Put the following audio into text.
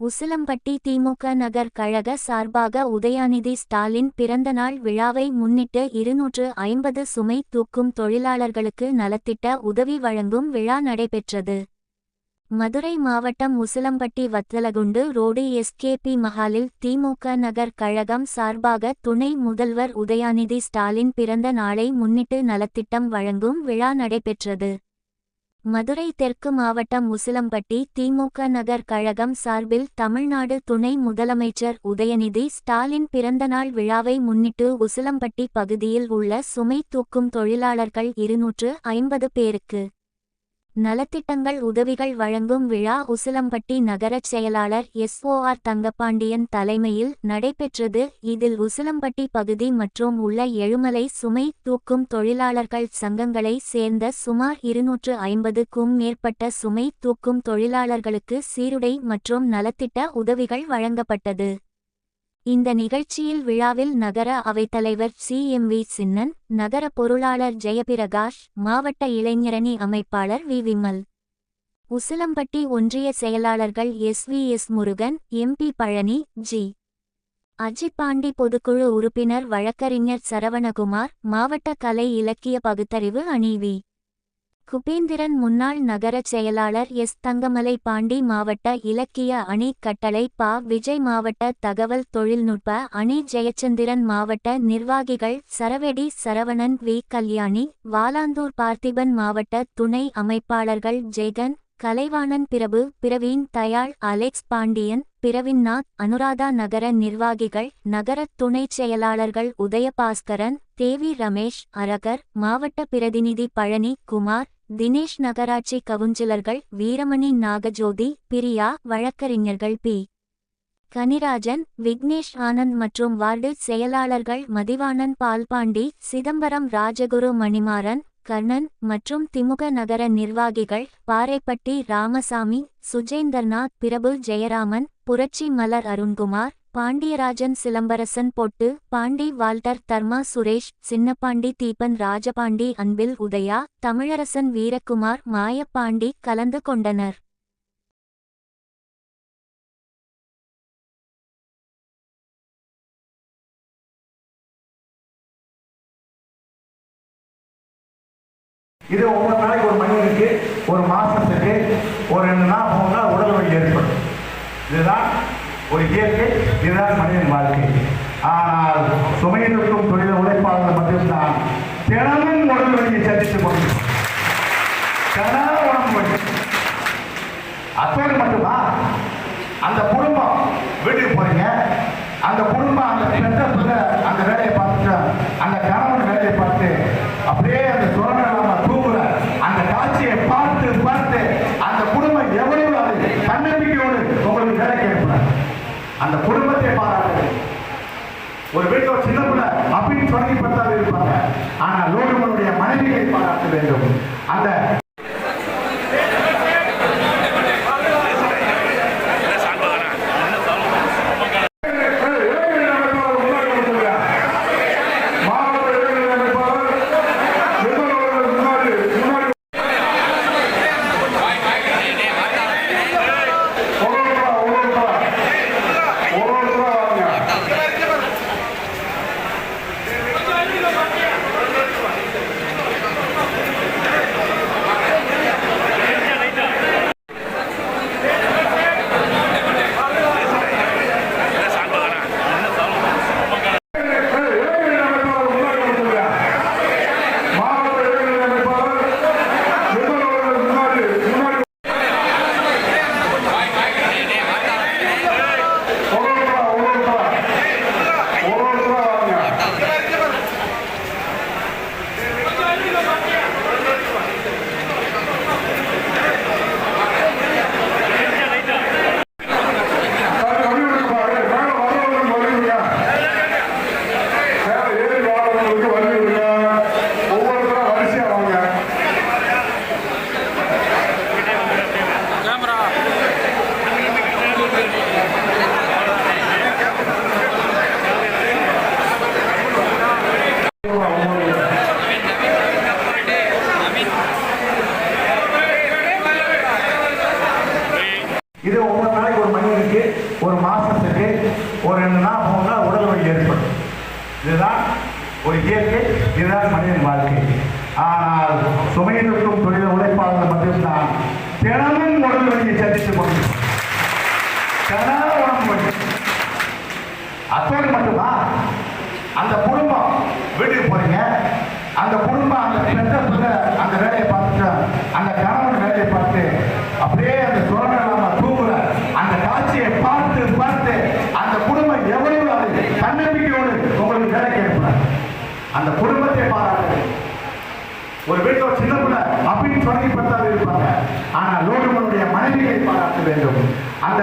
உசிலம்பட்டி திமுக நகர் கழக சார்பாக உதயாநிதி ஸ்டாலின் பிறந்தநாள் விழாவை முன்னிட்டு இருநூற்று ஐம்பது சுமை தூக்கும் தொழிலாளர்களுக்கு நலத்திட்ட உதவி வழங்கும் விழா நடைபெற்றது. மதுரை மாவட்டம் உசிலம்பட்டி வத்தலகுண்டு ரோடு எஸ்கேபி மஹாலில் திமுக நகர் கழகம் சார்பாக துணை முதல்வர் உதயாநிதி ஸ்டாலின் பிறந்த நாளை முன்னிட்டு நலத்திட்டம் வழங்கும் விழா நடைபெற்றது. மதுரை தெற்கு மாவட்டம் உசிலம்பட்டி திமுக நகர் கழகம் சார்பில் தமிழ்நாடு துணை முதலமைச்சர் உதயநிதி ஸ்டாலின் பிறந்தநாள் விழாவை முன்னிட்டு உசிலம்பட்டி பகுதியில் உள்ள சுமை தூக்கும் தொழிலாளர்கள் இருநூற்று ஐம்பது பேருக்கு நலத்திட்டங்கள் உதவிகள் வழங்கும் விழா உசிலம்பட்டி நகரச் செயலாளர் எஸ்ஓஆர் தங்கப்பாண்டியன் தலைமையில் நடைபெற்றது. இதில் உசிலம்பட்டி பகுதி மற்றும் உள்ள எழுமலை சுமை தூக்கும் தொழிலாளர்கள் சங்கங்களை சேர்ந்த சுமார் இருநூற்று ஐம்பதுக்கும் மேற்பட்ட சுமை தூக்கும் தொழிலாளர்களுக்கு சீருடை மற்றும் நலத்திட்ட உதவிகள் வழங்கப்பட்டது. இந்த நிகழ்ச்சியில் விழாவில் நகர அவைத்தலைவர் சி. எம். வி. சின்னன் நகர பொருளாளர் ஜெயபிரகாஷ் மாவட்ட இளைஞரணி அமைப்பாளர் வி. விமல். உசிலம்பட்டி ஒன்றிய செயலாளர்கள் S. V. S. Murugan M P Palani G. Ajippandi பொதுக்குழு உறுப்பினர் வழக்கறிஞர் சரவணகுமார் மாவட்ட கலை இலக்கிய பகுத்தறிவு அணிவி குபேந்திரன் முன்னாள் நகரச் செயலாளர் எஸ். தங்கமலை பாண்டி மாவட்ட இலக்கிய அணி கட்டளை பா. விஜய் மாவட்ட தகவல் தொழில்நுட்ப அணி ஜெயச்சந்திரன் மாவட்ட நிர்வாகிகள் சரவெடி சரவணன் வி. கல்யாணி வாலாந்தூர் பார்த்திபன் மாவட்ட துணை அமைப்பாளர்கள் ஜெகன் கலைவாணன் பிரபு பிரவீன் தயாள் அலெக்ஸ் பாண்டியன் பிரவின்நாத் அனுராதா நகர நிர்வாகிகள் நகர துணைச் செயலாளர்கள் உதயபாஸ்கரன் தேவி ரமேஷ் அரகர் மாவட்ட பிரதிநிதி பழனி குமார் தினேஷ் நகராட்சி கவுன்சிலர்கள் வீரமணி நாகஜோதி பிரியா வழக்கறிஞர்கள் பி. கனிராஜன் விக்னேஷ் ஆனந்த் மற்றும் வார்டு செயலாளர்கள் மதிவாணன் பால்பாண்டி சிதம்பரம் ராஜகுரு மணிமாறன் கர்ணன் மற்றும் திமுக நகர நிர்வாகிகள் பாறைப்பட்டி ராமசாமி சுஜேந்தர்நாத் பிரபு ஜெயராமன் புரட்சி மலர் அருண்குமார் பாண்டியராஜன் சிலம்பரசன் பொட்டு பாண்டி வால்டர் தர்மா சுரேஷ் சின்னப்பாண்டி தீபன் ராஜபாண்டி அன்பில் உதயா தமிழரசன் வீரகுமார் மாயப்பாண்டி கலந்து கொண்டனர். இது ஒவ்வொரு நாளைக்கு ஒரு மனிதனுக்கு ஒரு மாசத்துக்கு ஒரு ரெண்டு நாள் உடல் ஏற்படும். இதுதான் ஒரு இயற்கை இதுதான் மனிதன் வாழ்க்கை. ஆனால் சுமையிருக்கும் தொழில் உழைப்பாளர்கள் மட்டும்தான் தினமும் உடல் வழியை சந்தித்துக் கொண்டிருக்கும் தினமும் உடம்பு வலி. அத்தோடு மட்டுமா? அந்த குடும்பம் வீட்டுக்கு போறீங்க. அந்த குடும்பம் அந்த பெற்ற பிள்ளை அந்த வேலையை பார்த்துட்டு அந்த கணவன் வேலையை பார்த்து அப்படியே அந்த சுரங்க இல்லாம தூங்குற அந்த காட்சியை பார்த்து பார்த்து அந்த குடும்பம் எவ்வளவு அது தன்னம்பிக்கையோடு உங்களுக்கு வேலைக்கு அந்த குடும்பத்தை பாராட்டு ஒரு வீட்டில் ஒரு சின்ன பிள்ளை அப்படின்னு தொடங்கி பார்த்தாலும் இருப்பாங்க. ஆனால் லோகமனுடைய மனைவியை பாராட்ட வேண்டும். அந்த ஒரு ரெண்டு நாள் மூணு நாள் உடல் வலி ஏற்படும். இதுதான் ஒரு இயற்கை இதுதான் மனிதன் வாழ்க்கை. ஆனால் சுமையிருக்கும் துரித உழைப்பாளர்கள் மட்டும்தான் தினமும் உடல் வலியை சந்தித்துக் கொண்டிருக்கிறோம் தினமும் உடம்பு வலி. அத்தோடு மட்டுமா? அந்த குடும்பம் வீட்டுக்கு போறீங்க. அந்த குடும்பம் அந்த பெற்ற பிள்ளை அந்த வேலையை பார்த்துட்டு அந்த கணவன் வேலையை பார்த்து அப்படியே அந்த சுரண இல்லாம தூங்குற அந்த காட்சியை பார்த்து பார்த்து அந்த குடும்பம் எவ்வளவு அது தன்னம்பிக்கையோடு உங்களுக்கு வேலைக்கு அனுப்புறாங்க அந்த குடும்பத்தை பாராட்டுது ஒரு வீட்டில் ஒரு சின்ன பிள்ளை அப்படின்னு சொல்லி பத்தாது இருப்பாங்க. ஆனால் லோகமனுடைய மனைவியை பாராட்ட வேண்டும். அந்த